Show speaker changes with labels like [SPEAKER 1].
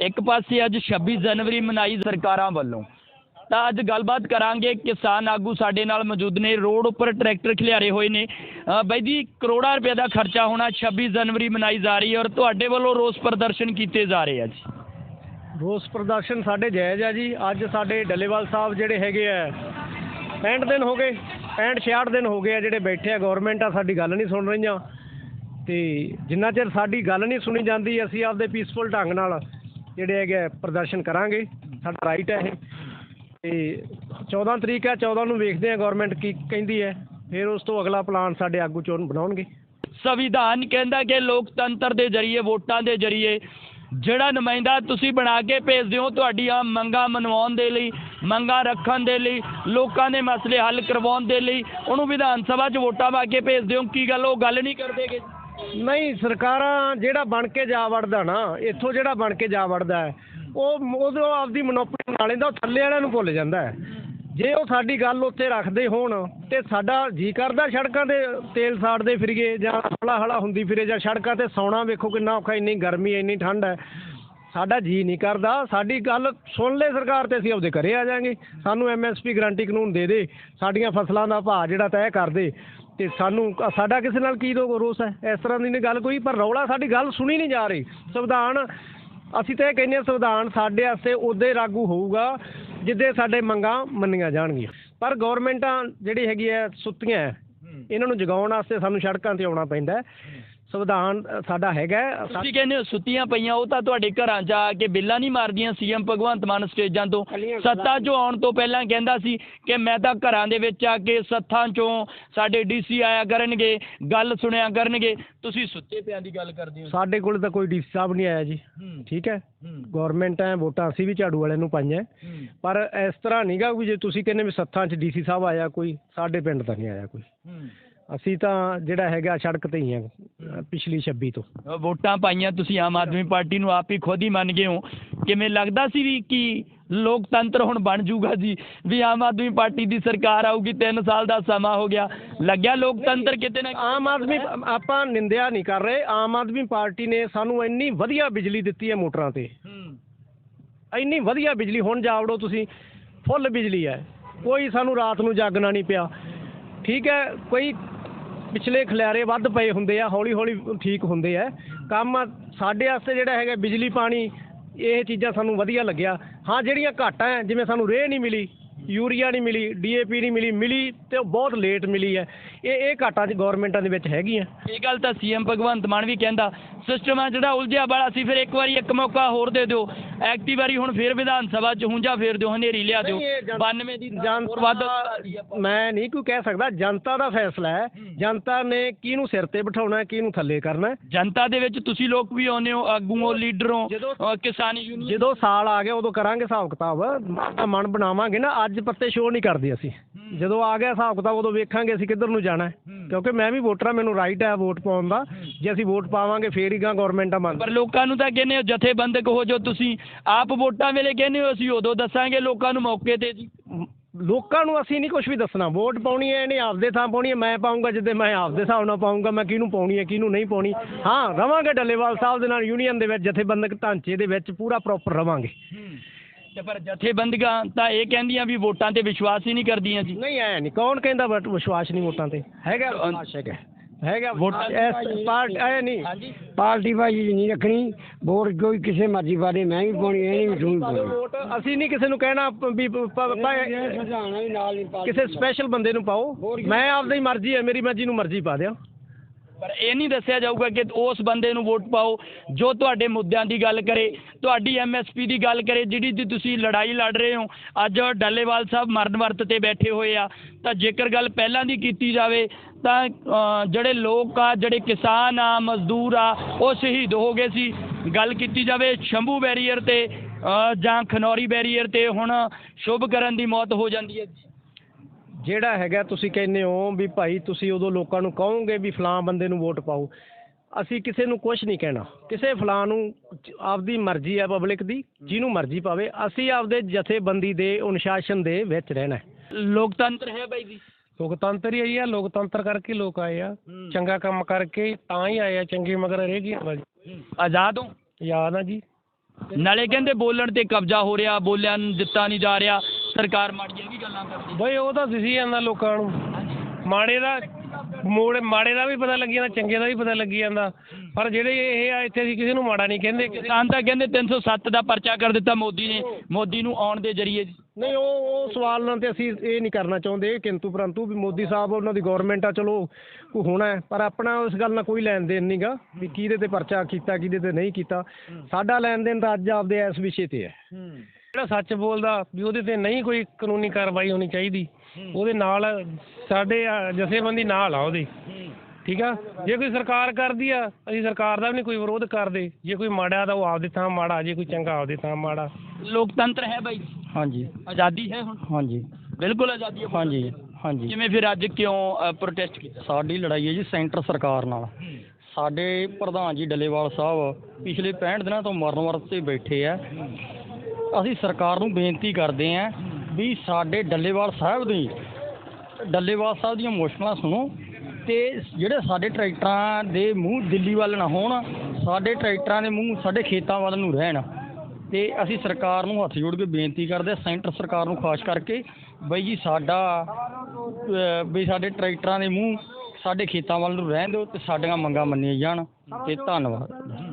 [SPEAKER 1] ਇੱਕ ਪਾਸੇ ਅੱਜ 26 ਜਨਵਰੀ ਮਨਾਈ ਸਰਕਾਰਾਂ ਵੱਲੋਂ। ਤਾਂ ਅੱਜ ਗੱਲਬਾਤ ਕਰਾਂਗੇ ਕਿਸਾਨ ਆਗੂ ਸਾਡੇ ਨਾਲ ਮੌਜੂਦ ਨੇ। ਰੋਡ ਉੱਪਰ ਟਰੈਕਟਰ ਖਿਲਾਰੇ ਹੋਏ ਨੇ। ਬਾਈ ਜੀ, ਕਰੋੜਾਂ ਰੁਪਏ ਦਾ ਖਰਚਾ ਹੋਣਾ 26 ਜਨਵਰੀ ਮਨਾਈ ਜਾ ਰਹੀ ਹੈ ਔਰ ਤੁਹਾਡੇ ਵੱਲੋਂ ਰੋਸ ਪ੍ਰਦਰਸ਼ਨ ਕੀਤੇ ਜਾ ਰਹੇ ਆ ਜੀ।
[SPEAKER 2] ਰੋਸ ਪ੍ਰਦਰਸ਼ਨ ਸਾਡੇ ਜਾਇਜ਼ ਆ ਜੀ। ਅੱਜ ਸਾਡੇ ਡੱਲੇਵਾਲ ਸਾਹਿਬ ਜਿਹੜੇ ਹੈਗੇ ਆ 65 ਦਿਨ ਹੋ ਗਏ 65 66 ਦਿਨ ਹੋ ਗਏ ਆ ਜਿਹੜੇ ਬੈਠੇ ਆ। ਗਵਰਨਮੈਂਟ ਆ, ਸਾਡੀ ਗੱਲ ਨਹੀਂ ਸੁਣ ਰਹੀਆਂ। ਤੇ ਜਿੰਨਾ ਚਿਰ ਸਾਡੀ ਗੱਲ ਨਹੀਂ ਸੁਣੀ ਜਾਂਦੀ, ਅਸੀਂ ਆਪਦੇ ਪੀਸਫੁਲ ਢੰਗ ਨਾਲ ਜਿਹੜੇ ਹੈਗੇ ਆ, ਪ੍ਰਦਰਸ਼ਨ ਕਰਾਂਗੇ। ਸਾਡਾ ਰਾਈਟ ਹੈ ਇਹ। ਤੇ 14 ਤਰੀਕ ਹੈ 14 ਨੂੰ ਵੇਖਦੇ ਆ ਗਵਰਨਮੈਂਟ ਕੀ ਕਹਿੰਦੀ ਹੈ। ਫਿਰ ਉਸ ਤੋਂ ਅਗਲਾ ਪਲਾਨ ਸਾਡੇ ਆਗੂ ਚੋਣ ਬਣਾਉਣਗੇ।
[SPEAKER 1] ਸੰਵਿਧਾਨ ਕਹਿੰਦਾ ਕਿ ਲੋਕਤੰਤਰ ਦੇ ਜ਼ਰੀਏ, ਵੋਟਾਂ ਦੇ ਜ਼ਰੀਏ ਜਿਹੜਾ ਨੁਮਾਇੰਦਾ ਤੁਸੀਂ ਬਣਾ ਕੇ ਭੇਜਦੇ ਹੋ, ਤੁਹਾਡੀਆਂ ਮੰਗਾਂ ਮਨਵਾਉਣ ਦੇ ਲਈ, ਮੰਗਾਂ ਰੱਖਣ ਦੇ ਲਈ, ਲੋਕਾਂ ਦੇ ਮਸਲੇ ਹੱਲ ਕਰਵਾਉਣ ਦੇ ਲਈ, ਉਹਨੂੰ ਵਿਧਾਨ ਸਭਾ 'ਚ ਵੋਟਾਂ ਪਾ ਕੇ ਭੇਜਦੇ ਹੋ। ਕੀ ਗੱਲ? ਉਹ ਗੱਲ ਨਹੀਂ ਕਰਦੇਗੇ
[SPEAKER 2] ਨਹੀਂ, ਸਰਕਾਰਾਂ ਜਿਹੜਾ ਬਣ ਕੇ ਜਾ ਵੜਦਾ ਨਾ, ਇੱਥੋਂ ਜਿਹੜਾ ਬਣ ਕੇ ਜਾ ਵੜਦਾ ਹੈ, ਉਹ ਉਦੋਂ ਆਪਦੀ ਮਨੋਪਰੀ ਬਣਾ ਲੈਂਦਾ, ਉਹ ਥੱਲੇ ਵਾਲਿਆਂ ਨੂੰ ਭੁੱਲ ਜਾਂਦਾ ਹੈ। ਜੇ ਉਹ ਸਾਡੀ ਗੱਲ ਉੱਥੇ ਰੱਖਦੇ ਹੋਣ ਤੇ ਸਾਡਾ ਜੀ ਕਰਦਾ ਸੜਕਾਂ ਤੇ ਤੇਲ ਸਾੜਦੇ ਫਿਰੀਏ, ਜਾਂ ਹਲਾ ਹਲਾ ਹੁੰਦੀ ਫਿਰੇ, ਜਾਂ ਸੜਕਾਂ ਤੇ ਸੌਣਾ ਵੇਖੋ ਕਿੰਨਾ ਔਖਾ, ਇੰਨੀ ਗਰਮੀ, ਇੰਨੀ ਠੰਡ ਹੈ। ਸਾਡਾ ਜੀ ਨਹੀਂ ਕਰਦਾ, ਸਾਡੀ ਗੱਲ ਸੁਣ ਲੈ ਸਰਕਾਰ ਤੇ ਅਸੀਂ ਆਪਦੇ ਘਰੇ ਆ ਜਾਾਂਗੇ। ਸਾਨੂੰ ਐਮਐਸਪੀ ਗਰੰਟੀ ਕਾਨੂੰਨ ਦੇ ਦੇ, ਸਾਡੀਆਂ ਫਸਲਾਂ ਦਾ ਭਾਅ ਜਿਹੜਾ ਤੈਅ ਕਰ ਦੇ। ਤੇ ਸਾਨੂੰ ਸਾਡਾ ਕਿਸੇ ਨਾਲ ਕੀ ਰੋਸ ਹੈ? ਇਸ ਤਰ੍ਹਾਂ ਦੀ ਨਹੀਂ ਗੱਲ ਕੋਈ ਪਰ ਰੌਲਾ ਸਾਡੀ ਗੱਲ ਸੁਣੀ ਨਹੀਂ ਜਾ ਰਹੀ। ਸੰਵਿਧਾਨ ਅਸੀਂ ਤਾਂ ਇਹ ਕਹਿੰਦੇ ਹਾਂ ਸੰਵਿਧਾਨ ਸਾਡੇ ਵਾਸਤੇ ਉਦੇ ਲਾਗੂ ਹੋਊਗਾ ਜਿੱਦੇ ਸਾਡੇ ਮੰਗਾਂ ਮੰਨੀਆਂ ਜਾਣਗੀਆਂ। ਪਰ ਗਵਰਨਮੈਂਟਾਂ ਜਿਹੜੀ ਹੈਗੀ ਹੈ ਸੁੱਤੀਆਂ। ਇਹਨਾਂ ਨੂੰ ਜਗਾਉਣ ਵਾਸਤੇ ਸਾਨੂੰ ਸੜਕਾਂ ਤੇ ਆਉਣਾ ਪੈਂਦਾ। ਸੰਵਿਧਾਨ ਸਾਡਾ ਹੈਗਾ ਹੈ।
[SPEAKER 1] ਤੁਸੀਂ ਕਹਿੰਦੇ ਹੋ ਸੁੱਤੀਆਂ ਪਈਆਂ ਉਹ ਤਾਂ ਤੁਹਾਡੇ ਘਰਾਂ 'ਚ ਆ ਕੇ ਬਿੱਲਾਂ ਨਹੀਂ ਮਾਰਦੀਆਂ ਸੀਐਮ ਭਗਵੰਤ ਮਾਨ ਸਟੇਜਾਂ ਤੋਂ। ਸੱਤਾ 'ਚੋਂ ਆਉਣ ਤੋਂ ਪਹਿਲਾਂ ਕਹਿੰਦਾ ਸੀ ਕਿ ਮੈਂ ਤਾਂ ਘਰਾਂ ਦੇ ਵਿੱਚ ਆ ਕੇ ਸੱਥਾਂ 'ਚੋਂ ਸਾਡੇ ਡੀਸੀ ਆਇਆ ਕਰਨਗੇ ਗੱਲ ਸੁਣਿਆ ਕਰਨਗੇ। ਤੁਸੀਂ ਸੁੱਤੇ ਪਿਆਂ ਦੀ ਗੱਲ ਕਰਦੇ ਹੋ।
[SPEAKER 2] ਸਾਡੇ ਕੋਲ ਤਾਂ ਕੋਈ ਡੀਸੀ ਸਾਹਿਬ ਨਹੀਂ ਆਇਆ ਜੀ।
[SPEAKER 1] ਹੂੰ।
[SPEAKER 2] ਠੀਕ ਹੈ?
[SPEAKER 1] ਹੂੰ।
[SPEAKER 2] ਗਵਰਨਮੈਂਟ ਹੈ ਵੋਟਾਂ ਅਸੀਂ ਵੀ ਝਾੜੂ ਵਾਲਿਆਂ ਨੂੰ ਪਾਈਆਂ।
[SPEAKER 1] ਹੂੰ।
[SPEAKER 2] ਪਰ ਇਸ ਤਰ੍ਹਾਂ ਨਹੀਂਗਾ ਵੀ ਜੇ ਤੁਸੀਂ ਕਹਿੰਦੇ ਵੀ ਸੱਥਾਂ 'ਚ ਡੀਸੀ ਸਾਹਿਬ ਆਇਆ ਕੋਈ ਸਾਡੇ ਪਿੰਡ ਤਾਂ ਨਹੀਂ ਆਇਆ ਕੋਈ।
[SPEAKER 1] ਹੂੰ।
[SPEAKER 2] ਅਸੀਂ ਤਾਂ ਜਿਹੜਾ ਹੈਗਾ ਸੜਕ ਤੇ ਹੀ ਆ ਪਿਛਲੀ 26 ਤੋਂ।
[SPEAKER 1] ਵੋਟਾਂ ਪਾਈਆਂ ਤੁਸੀਂ ਆਮ ਆਦਮੀ ਪਾਰਟੀ ਨੂੰ ਆਪ ਹੀ ਖੁਦ ਹੀ ਮੰਨ ਗਏ ਹੋ। ਕਿਵੇਂ ਲੱਗਦਾ ਸੀ ਵੀ ਕਿ ਲੋਕਤੰਤਰ ਹੁਣ ਬਣ ਜਾਊਗਾ ਜੀ? ਵੀ ਆਮ ਆਦਮੀ ਪਾਰਟੀ ਦੀ ਸਰਕਾਰ ਆਊਗੀ 3 ਸਾਲ ਦਾ ਸਮਾਂ ਹੋ ਗਿਆ। ਲੱਗਿਆ ਲੋਕਤੰਤਰ ਕਿਤੇ ਨਾ
[SPEAKER 2] ਆਮ ਆਦਮੀ ਆਪਾਂ ਨਿੰਦਿਆ ਨਹੀਂ ਕਰ ਰਹੇ। ਆਮ ਆਦਮੀ ਪਾਰਟੀ ਨੇ ਸਾਨੂੰ ਇੰਨੀ ਵਧੀਆ ਬਿਜਲੀ ਦਿੱਤੀ ਹੈ ਮੋਟਰਾਂ ਤੇ।
[SPEAKER 1] ਹੂੰ।
[SPEAKER 2] ਇੰਨੀ ਵਧੀਆ ਬਿਜਲੀ ਹੁਣ ਜਾਵੜੋ ਤੁਸੀਂ ਫੁੱਲ ਬਿਜਲੀ ਹੈ। ਕੋਈ ਸਾਨੂੰ ਰਾਤ ਨੂੰ ਜਾਗਣਾ ਨਹੀਂ ਪਿਆ। ਠੀਕ ਹੈ ਕੋਈ ਪਿਛਲੇ ਖਲਿਆਰੇ ਵੱਧ ਪਏ ਹੁੰਦੇ ਆ, ਹੌਲੀ ਹੌਲੀ ਠੀਕ ਹੁੰਦੇ ਆ। ਕੰਮ ਸਾਡੇ ਵਾਸਤੇ ਜਿਹੜਾ ਹੈਗਾ ਬਿਜਲੀ, ਪਾਣੀ, ਇਹ ਚੀਜ਼ਾਂ ਸਾਨੂੰ ਵਧੀਆ ਲੱਗਿਆ। ਹਾਂ, ਜਿਹੜੀਆਂ ਘਾਟਾਂ ਹੈ ਜਿਵੇਂ ਸਾਨੂੰ ਰੇਹ ਨਹੀਂ ਮਿਲੀ ਯੂਰੀਆ ਨਹੀਂ ਮਿਲੀ ਡੀਏਪੀ ਨਹੀਂ ਮਿਲੀ ਮਿਲੀ ਤੇ ਉਹ ਬਹੁਤ ਲੇਟ ਮਿਲੀ ਹੈ। ਇਹ ਇਹ ਘਾਟਾਂ 'ਚ ਗਵਰਨਮੈਂਟਾਂ ਦੇ ਵਿੱਚ ਹੈਗੀਆਂ।
[SPEAKER 1] ਇਹ ਗੱਲ ਤਾਂ ਸੀਐਮ ਭਗਵੰਤ ਮਾਨ ਵੀ ਕਹਿੰਦਾ। ਸਿਸਟਮ ਆ ਜਿਹੜਾ ਉਲਝਿਆ ਵਾਲਾ ਸੀ ਫਿਰ ਇੱਕ ਵਾਰੀ ਇੱਕ ਮੌਕਾ ਹੋਰ ਦੇ ਦਿਓ। ਐਕਟੀ ਵਾਰੀ ਹੁਣ ਫਿਰ ਵਿਧਾਨ ਸਭਾ 'ਚ ਹੁੰਜਾ ਫੇਰ ਦਿਓ ਹਨੇਰੀ ਲਿਆ ਦਿਓ।
[SPEAKER 2] ਨਹੀਂ, ਇਹ ਜਨ-
[SPEAKER 1] 92 ਦੀ ਹੋਰ ਵੱਧ
[SPEAKER 2] ਮੈਂ ਨਹੀਂ ਕੋਈ ਕਹਿ ਸਕਦਾ ਜਨਤਾ ਦਾ ਫੈਸਲਾ ਹੈ। ਜਨਤਾ ਨੇ ਕਿਹਨੂੰ ਸਿਰ ਤੇ ਬਿਠਾਉਣਾ ਹੈ ਕਿਹਨੂੰ ਥੱਲੇ ਕਰਨਾ ਹੈ।
[SPEAKER 1] ਜਨਤਾ ਦੇ ਵਿੱਚ ਤੁਸੀਂ ਲੋਕ ਵੀ ਆਉਂਦੇ ਹੋ ਆਗੂਓ ਲੀਡਰੋਂ
[SPEAKER 2] ਜਦੋਂ-
[SPEAKER 1] ਅ, ਕਿਸਾਨ ਯੂਨੀਅਨ
[SPEAKER 2] ਜਦੋਂ ਸਾਲ ਆ ਗਿਆ ਉਦੋਂ ਕਰਾਂਗੇ ਹਿਸਾਬ ਕਿਤਾਬ। ਮਨ ਬਣਾਵਾਂਗੇ ਨਾ ਅੱਜ ਪੱਤੇ ਸ਼ੋਅ ਨਹੀਂ ਕਰਦੇ ਅਸੀਂ। ਜਦੋਂ ਆ ਗਿਆ ਹਿਸਾਬ ਕਿਤਾਬ ਉਦੋਂ ਵੇਖਾਂਗੇ ਅਸੀਂ ਕਿੱਧਰ ਨੂੰ ਜਾਣਾ। ਕਿਉਂਕਿ ਮੈਂ ਵੀ ਵੋਟਰ ਹਾਂ ਮੈਨੂੰ ਰਾਈਟ ਹੈ ਵੋਟ ਪਾਉਣ ਦਾ। ਜੇ ਅਸੀਂ ਵੋਟ ਪਾਵਾਂਗੇ ਫੇਰ ਹੀ ਗਾਂ ਗਵਰਨਮੈਂਟਾਂ ਮੰਨ।
[SPEAKER 1] ਪਰ ਲੋਕਾਂ ਨੂੰ ਤਾਂ ਕਹਿੰਦੇ ਹੋ ਜਥੇਬੰਦਕ ਹੋ ਜੋ ਤੁਸੀਂ ਆਪ ਵੋਟਾਂ ਵੇਲੇ ਕਹਿੰਦੇ ਹੋ ਅਸੀਂ ਉਦੋਂ ਦੱਸਾਂਗੇ ਲੋਕਾਂ ਨੂੰ ਮੌਕੇ ਤੇ ਜੀ।
[SPEAKER 2] ਲੋਕਾਂ ਨੂੰ ਅਸੀਂ ਨਹੀਂ ਕੁਝ ਵੀ ਦੱਸਣਾ। ਵੋਟ ਪਾਉਣੀ ਹੈ ਇਹਨੇ ਆਪਦੇ ਥਾਂ ਪਾਉਣੀ ਹੈ ਮੈਂ ਪਾਉਂਗਾ ਜਿੱਦੇ ਮੈਂ ਆਪਦੇ ਹਿਸਾਬ ਨਾਲ ਪਾਉਂਗਾ ਮੈਂ ਕਿਹਨੂੰ ਪਾਉਣੀ ਹੈ ਕਿਹਨੂੰ ਨਹੀਂ ਪਾਉਣੀ। ਹਾਂ ਰਵਾਂਗੇ ਡੱਲੇਵਾਲ ਸਾਹਿਬ ਦੇ ਨਾਲ ਯੂਨੀਅਨ ਦੇ ਵਿੱਚ ਜਥੇਬੰਦਕ ਢਾਂਚੇ ਦੇ ਵਿੱਚ ਪੂਰਾ ਪ੍ਰੋਪਰ ਰਵਾਂਗੇ।
[SPEAKER 1] ਤੇ ਪਰ ਜਥੇਬੰਦਕਾਂ ਤਾਂ ਇਹ ਕਹਿੰਦੀਆਂ ਵੀ ਵੋਟਾਂ ਤੇ ਵਿਸ਼ਵਾਸ ਹੀ ਨਹੀਂ ਕਰਦੀਆਂ ਜੀ।
[SPEAKER 2] ਨਹੀਂ ਐ ਨਹੀਂ ਕੌਣ ਕਹਿੰਦਾ ਬਟ ਵਿਸ਼ਵਾਸ ਨਹੀਂ ਵੋਟਾਂ ਤੇ? ਹੈਗਾ ਵਿਸ਼ਵਾਸ ਹੈਗਾ। ਹੈਗਾ ਵੋਟਾਂ ਇਸ ਪਾਰਟ ਐ ਨਹੀਂ।
[SPEAKER 1] ਹਾਂਜੀ।
[SPEAKER 3] ਪਾਰਟੀ ਬਾਜੀ ਨਹੀਂ ਰੱਖਣੀ ਵੋਟ ਕੋਈ ਕਿਸੇ ਮਰਜ਼ੀ ਪਾਦੇ ਮੈਂ ਵੀ ਪਾਉਣੀ ਇਹ ਨਹੀਂ ਵੀ ਪਾਉਣੀ।
[SPEAKER 2] ਵੋਟ ਅਸੀਂ ਨਹੀਂ ਕਿਸੇ ਨੂੰ ਕਹਿਣਾ ਵੀ ਕਿਸੇ ਸਪੈਸ਼ਲ ਬੰਦੇ ਨੂੰ ਪਾਓ। ਮੈਂ ਆਪਦੀ ਮਰਜ਼ੀ ਹੈ ਮੇਰੀ ਮਰਜ਼ੀ ਨੂੰ ਮਰਜ਼ੀ ਪਾ ਦਿਆਂ
[SPEAKER 1] ਪਰ ਇਹ ਨਹੀਂ ਦੱਸਿਆ ਜਾਊਗਾ ਕਿ ਉਸ ਬੰਦੇ ਨੂੰ ਵੋਟ ਪਾਓ ਜੋ ਤੁਹਾਡੇ ਮੁੱਦਿਆਂ ਦੀ ਗੱਲ ਕਰੇ, ਤੁਹਾਡੀ ਐਮਐਸਪੀ ਦੀ ਗੱਲ ਕਰੇ, ਜਿਹੜੀ ਦੀ ਤੁਸੀਂ ਲੜਾਈ ਲੜ ਰਹੇ ਹੋ। ਅੱਜ ਡੱਲੇਵਾਲ ਸਾਹਿਬ ਮਰਨ ਵਰਤ ਤੇ ਬੈਠੇ ਹੋਏ ਆ। ਤਾਂ ਜੇਕਰ ਗੱਲ ਪਹਿਲਾਂ ਦੀ ਕੀਤੀ ਜਾਵੇ, ਤਾਂ ਜਿਹੜੇ ਲੋਕ ਆ, ਜਿਹੜੇ ਕਿਸਾਨ ਆ, ਮਜ਼ਦੂਰ ਆ, ਉਹ ਸ਼ਹੀਦ ਹੋ ਗਏ ਸੀ। ਗੱਲ ਕੀਤੀ ਜਾਵੇ ਸ਼ੰਭੂ ਬੈਰੀਅਰ ਤੇ ਜਾਂ ਖਨੌਰੀ ਬੈਰੀਅਰ ਤੇ, ਹੁਣ ਸ਼ੁਭ ਕਰਨ ਦੀ ਮੌਤ ਹੋ ਜਾਂਦੀ ਹੈ।
[SPEAKER 2] ਜਿਹੜਾ ਹੈਗਾ ਤੁਸੀਂ ਕਹਿੰਦੇ ਹੋ ਵੀ ਭਾਈ ਤੁਸੀਂ ਉਦੋਂ ਲੋਕਾਂ ਨੂੰ ਕਹੋਗੇ ਵੀ ਫਲਾਂ ਬੰਦੇ ਨੂੰ ਵੋਟ ਪਾਓ ਅਸੀਂ ਕਿਸੇ ਨੂੰ ਕੁਝ ਨਹੀਂ ਕਹਿਣਾ। ਕਿਸੇ ਫਲਾਂ ਨੂੰ ਆਪਦੀ ਮਰਜ਼ੀ ਹੈ ਪਬਲਿਕ ਦੀ ਜਿਹਨੂੰ ਮਰਜ਼ੀ ਪਾਵੇ ਅਸੀਂ ਆਪਦੇ ਜਥੇਬੰਦੀ ਦੇ ਅਨੁਸ਼ਾਸਨ ਦੇ ਵਿੱਚ ਰਹਿਣਾ ਹੈ।
[SPEAKER 1] ਲੋਕਤੰਤਰ ਹੈ ਬਾਈ ਜੀ?
[SPEAKER 2] ਲੋਕਤੰਤਰ ਹੀ ਆਈ ਆ ਲੋਕਤੰਤਰ ਕਰਕੇ ਲੋਕ ਆਏ ਆ। ਚੰਗਾ ਕੰਮ ਕਰਕੇ ਤਾਂ ਹੀ ਆਏ ਆ ਚੰਗੇ ਮਗਰ ਰਹਿ ਗਏ
[SPEAKER 1] ਆਜ਼ਾਦ ਹੋ?
[SPEAKER 2] ਯਾਦ ਆ ਜੀ।
[SPEAKER 1] ਨਾਲੇ ਕਹਿੰਦੇ ਬੋਲਣ ਤੇ ਕਬਜ਼ਾ ਹੋ ਰਿਹਾ ਬੋਲਿਆ ਨੂੰ ਦਿੱਤਾ ਨਹੀਂ ਜਾ ਰਿਹਾ। ਸਰਕਾਰ ਮਾੜੀਆਂ ਵੀ ਗੱਲਾਂ ਕਰਦੀ।
[SPEAKER 4] ਬਈ ਉਹ ਤਾਂ ਦਿਸੀ ਜਾਂਦਾ ਲੋਕਾਂ ਨੂੰ। ਮਾੜੇ ਦਾ ਮੋੜ ਮਾੜੇ ਦਾ ਵੀ ਪਤਾ ਲੱਗੀ ਜਾਂਦਾ ਚੰਗੇ ਦਾ ਵੀ ਪਤਾ ਲੱਗੀ ਜਾਂਦਾ। ਪਰ ਜਿਹੜੇ ਇਹ ਆ ਇੱਥੇ ਅਸੀਂ ਕਿਸੇ ਨੂੰ ਮਾੜਾ ਨਹੀਂ ਕਹਿੰਦੇ।
[SPEAKER 1] ਕਿਸਾਨ ਤਾਂ ਕਹਿੰਦੇ 307 ਦਾ ਪਰਚਾ ਕਰ ਦਿੱਤਾ ਮੋਦੀ ਨੇ। ਮੋਦੀ ਨੂੰ ਆਉਣ ਦੇ ਜਰੀਏ।
[SPEAKER 2] ਨਹੀਂ ਉਹ ਉਹ ਸਵਾਲ ਨਾਲ ਤੇ ਅਸੀਂ ਇਹ ਨਹੀਂ ਕਰਨਾ ਚਾਹੁੰਦੇ ਕਿੰਤੂ ਪਰੰਤੂ ਵੀ ਮੋਦੀ ਸਾਹਿਬ ਉਹਨਾਂ ਦੀ ਗਵਰਨਮੈਂਟ ਆ ਚਲੋ ਉਹ ਹੋਣਾ ਪਰ ਆਪਣਾ ਉਸ ਗੱਲ ਨਾਲ ਕੋਈ ਲੈਣ ਦੇਣ ਨਹੀਂਗਾ ਵੀ ਕਿਹਦੇ ਤੇ ਪਰਚਾ ਕੀਤਾ ਕਿਹਦੇ ਤੇ ਨਹੀਂ ਕੀਤਾ। ਸਾਡਾ ਲੈਣ ਦੇਣ ਤਾਂ ਅੱਜ ਆਪਦੇ ਇਸ ਵਿਸ਼ੇ ਤੇ ਹੈ।
[SPEAKER 4] ਜਿਹੜਾ ਸੱਚ ਬੋਲਦਾ ਵੀ ਉਹਦੇ ਤੇ ਨਹੀਂ ਕੋਈ ਕਾਨੂੰਨੀ ਕਾਰਵਾਈ ਹੋਣੀ ਚਾਹੀਦੀ ਉਹਦੇ ਨਾਲ ਸਾਡੇ ਜਥੇਬੰਦੀ ਨਾਲ ਆ ਉਹਦੇ। ਠੀਕ ਆ? ਜੇ ਕੋਈ ਸਰਕਾਰ ਕਰਦੀ ਆ ਅਸੀਂ ਸਰਕਾਰ ਦਾ ਵੀ ਨਹੀਂ ਕੋਈ ਵਿਰੋਧ ਕਰਦੇ। ਜੇ ਕੋਈ ਮਾੜਾ ਤਾਂ ਉਹ ਆਪਦੀ ਥਾਂ ਮਾੜਾ ਜੇ ਕੋਈ ਚੰਗਾ ਆਪਦੀ ਥਾਂ ਮਾੜਾ।
[SPEAKER 1] ਲੋਕਤੰਤਰ ਹੈ ਬਾਈ।
[SPEAKER 3] ਹਾਂਜੀ।
[SPEAKER 1] ਆਜ਼ਾਦੀ ਹੈ ਹੁਣ?
[SPEAKER 3] ਹਾਂਜੀ।
[SPEAKER 1] ਬਿਲਕੁਲ ਆਜ਼ਾਦੀ ਹੈ।
[SPEAKER 3] ਹਾਂਜੀ ਹਾਂਜੀ।
[SPEAKER 1] ਕਿਵੇਂ ਫਿਰ ਅੱਜ ਕਿਉਂ ਪ੍ਰੋਟੈਸਟ ਕੀਤਾ?
[SPEAKER 3] ਸਾਡੀ ਲੜਾਈ ਹੈ ਜੀ ਸੈਂਟਰ ਸਰਕਾਰ ਨਾਲ। ਸਾਡੇ ਪ੍ਰਧਾਨ ਜੀ ਡੱਲੇਵਾਲ ਸਾਹਿਬ ਪਿਛਲੇ 65 ਦਿਨਾਂ ਤੋਂ ਮਰਨ ਵਰਤ ਤੇ ਬੈਠੇ ਆ। ਅਸੀਂ ਸਰਕਾਰ ਨੂੰ ਬੇਨਤੀ ਕਰਦੇ ਆ ਵੀ ਸਾਡੇ ਡੱਲੇਵਾਲ ਸਾਹਿਬ ਦੀ, ਡੱਲੇਵਾਲ ਸਾਹਿਬ ਦੀਆਂ ਮੁਸ਼ਕਲਾਂ ਸੁਣੋ ਤੇ ਜਿਹੜੇ ਸਾਡੇ ਟਰੈਕਟਰਾਂ ਦੇ ਮੂੰਹ ਦਿੱਲੀ ਵੱਲ ਨਾ ਹੋਣ, ਸਾਡੇ ਟਰੈਕਟਰਾਂ ਦੇ ਮੂੰਹ ਸਾਡੇ ਖੇਤਾਂ ਵੱਲ ਨੂੰ ਰਹਿਣ। ਤੇ ਅਸੀਂ ਸਰਕਾਰ ਨੂੰ ਹੱਥ ਜੋੜ ਕੇ ਬੇਨਤੀ ਕਰਦੇ ਹਾਂ, ਸੈਂਟਰ ਸਰਕਾਰ ਨੂੰ ਖਾਸ ਕਰਕੇ ਬਈ ਜੀ ਸਾਡਾ ਵੀ ਸਾਡੇ ਟਰੈਕਟਰਾਂ ਦੇ ਮੂੰਹ ਸਾਡੇ ਖੇਤਾਂ ਵੱਲ ਨੂੰ ਰਹਿਣ ਦਿਓ ਤੇ ਸਾਡੀਆਂ ਮੰਗਾਂ ਮੰਨੀਆਂ ਜਾਣ ਤੇ ਧੰਨਵਾਦ।